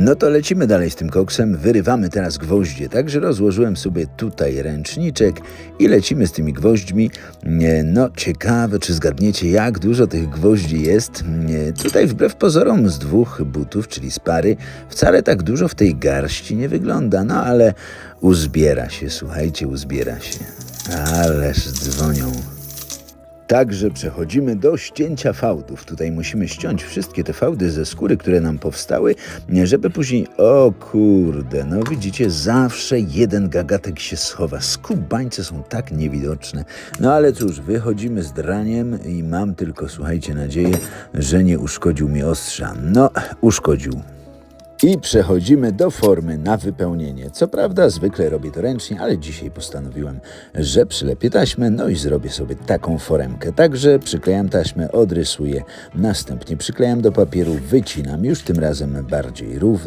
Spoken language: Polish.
No to lecimy dalej z tym koksem, wyrywamy teraz gwoździe, także rozłożyłem sobie tutaj ręczniczek i lecimy z tymi gwoźdźmi. No ciekawe, czy zgadniecie jak dużo tych gwoździ jest. Tutaj wbrew pozorom z dwóch butów, czyli z pary, wcale tak dużo w tej garści nie wygląda, no ale uzbiera się, słuchajcie, uzbiera się. Ależ dzwonią. Także przechodzimy do ścięcia fałdów. Tutaj musimy ściąć wszystkie te fałdy ze skóry, które nam powstały, żeby później, o kurde, no widzicie, zawsze jeden gagatek się schowa. Skubańce są tak niewidoczne. No ale cóż, wychodzimy z draniem i mam tylko, słuchajcie, nadzieję, że nie uszkodził mi ostrza. No, uszkodził. I przechodzimy do formy na wypełnienie. Co prawda, zwykle robię to ręcznie, ale dzisiaj postanowiłem, że przylepię taśmę, no i zrobię sobie taką foremkę. Także przyklejam taśmę, odrysuję, następnie przyklejam do papieru, wycinam już tym razem bardziej równo.